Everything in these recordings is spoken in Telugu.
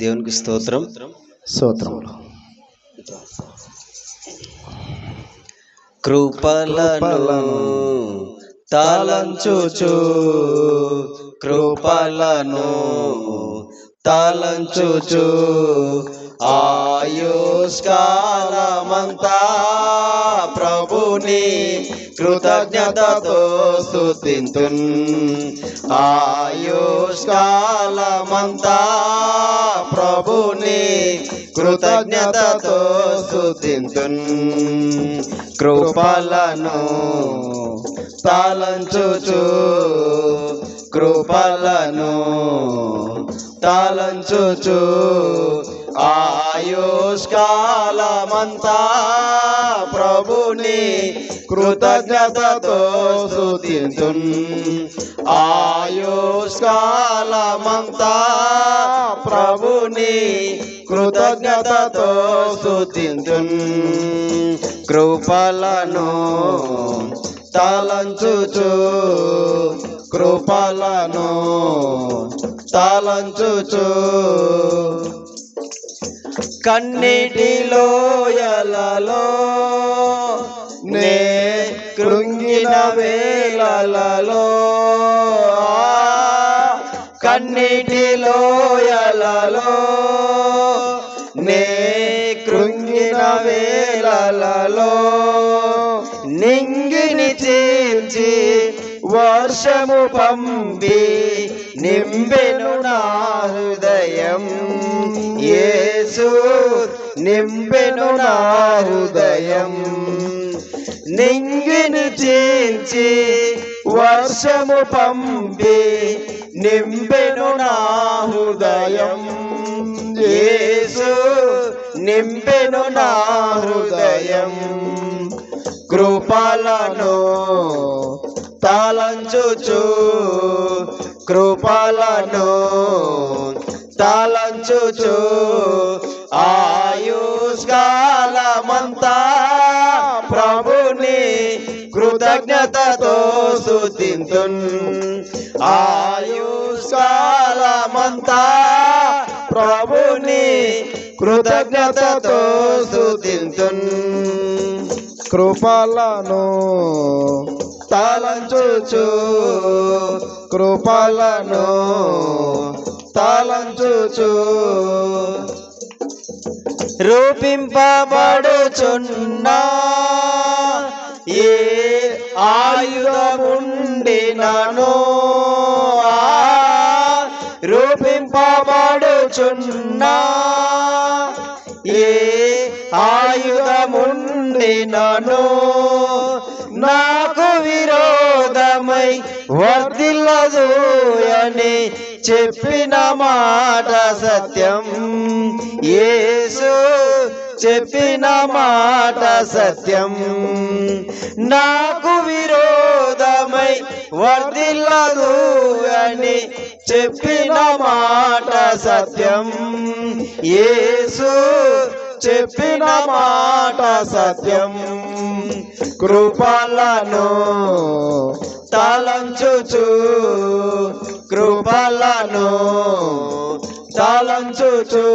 దేవునికి స్తోత్రం. స్తోత్రములు. కృపలను తాళంచుచు కృపలను తాళంచుచు ఆయుష్కాలమంతా ప్రభుని కృతజ్ఞతతో స్తుతింతున్. ఆయుష్కాలమంతా కృతజ్ఞతతో స్తుతింతున్. కృపలను తాళంచుచు కృపలను తాళంచుచు ఆయుష్కాలమంతా ప్రభుని కృతజ్ఞతతో స్తుతింతున్. ఆయుష్కాలమంతా ప్రభుని కృతజ్ఞతతో స్తుతింతున్. కృపలను తలంచుచు కృపలను తలంచుచు. కన్నీటిలో ఎలలో నే కృంగిన వేళలలో కన్నిటిలో ఎలలో నే కృంగిన వేళలలో నింగిని చీల్చి వర్షము పంపి నింబెను నా హృదయం. యేసు నింబెను నా హృదయం. నింగిని చేంచి వర్షము పంపి నింపెను నా హృదయం. యేసు నింపెను నా హృదయం. కృపలను తాళంచుచు కృపలను తాళంచుచు ఆయుష్గా కృతజ్ఞతతో సుతింతున్ ఆయుష్కాలమంతా ప్రభుని కృతజ్ఞతతో సుతింతున్ కృపలను తలంచుచు కృపలను తలంచుచు. రూపింపబడుచున్నా ఏ ఆయుధముండినను. రూపింపబడుచున్నా ఏ ఆయుధముండినను. నాకు విరోధమై వర్దిల్లదు అని చెప్పిన మాట సత్యం. ఏసు చెప్పిన మాట సత్యం. నాకు విరోధమై వర్దిల్లదు అని చెప్పిన మాట సత్యం. యేసు చెప్పిన మాట సత్యం. కృపలను తలంచుచు కృపలను తలంచుచు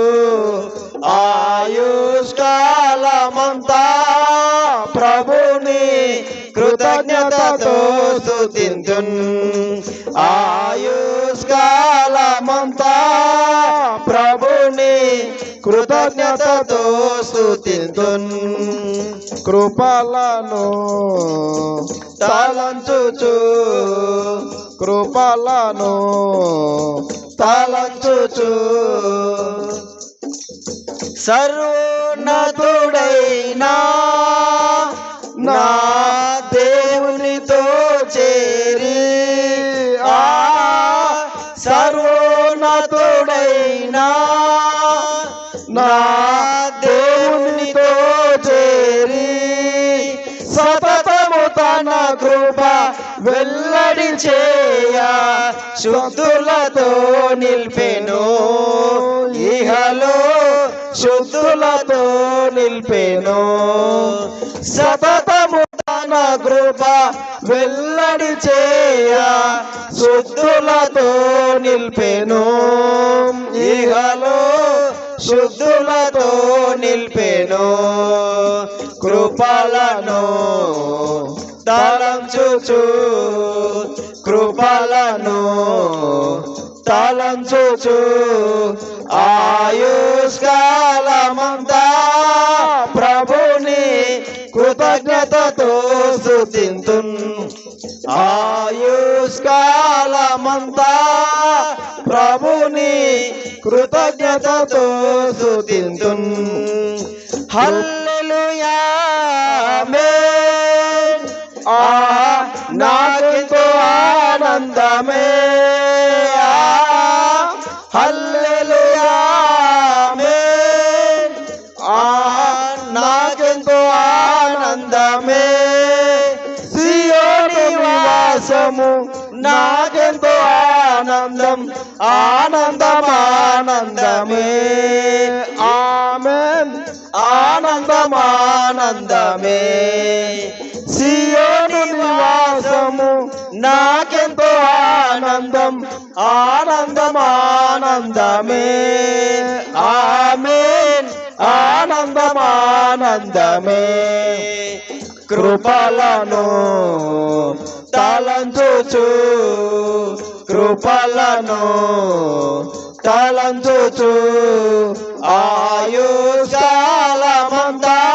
కృతజ్ఞతతో స్తుతింతున్ ఆయుష్కాలమంతా ప్రభుని కృతజ్ఞతతో స్తుతింతున్ కృపలను తాళంచుచు కృపలను తాళంచుచు సర్వోన్నతుడైనా నా కృప వెల్లడి చేయ. శుద్ధులతో నిల్పెను. ఇహలో శుద్ధులతో నిల్పెను. సతతము తన కృప వెల్లడి చేయ. శుద్ధులతో నిల్పెను. ఇహలో శుద్ధులతో నిల్పెను. కృపలను తాళం చూచు కృపలను తాళం చూచు ఆయుష్కాలమంతా ప్రభుని కృతజ్ఞతతో స్థుతింతున్ ఆయుష్కాలమంతా ప్రభుని కృతజ్ఞతతో స్థుతింతున్ హల్లెలూయా ఆమేన్. ఆ నాకెంతో ఆనందమే. హల్లెలూయా ఆ నాకెంతో ఆనందమే. సియోని నివాసము నాకెంతో ఆనందం ఆనందం ఆనందమే ఆమె ఆనందం ఆనందమే సియోను నివాసము. నాకెంతో ఆనందం. ఆనందం ఆనందమే ఆమెన్. ఆనందం ఆనందమే కృపలను తలంచుచు. కృపలను తలంచుచు. ఆయుష్కాలమంతా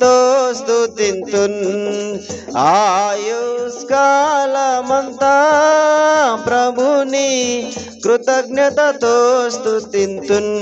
తో స్తుతింతున్ ఆయుష్కాలమంతా ప్రభుని కృతజ్ఞతతో స్తుతింతున్.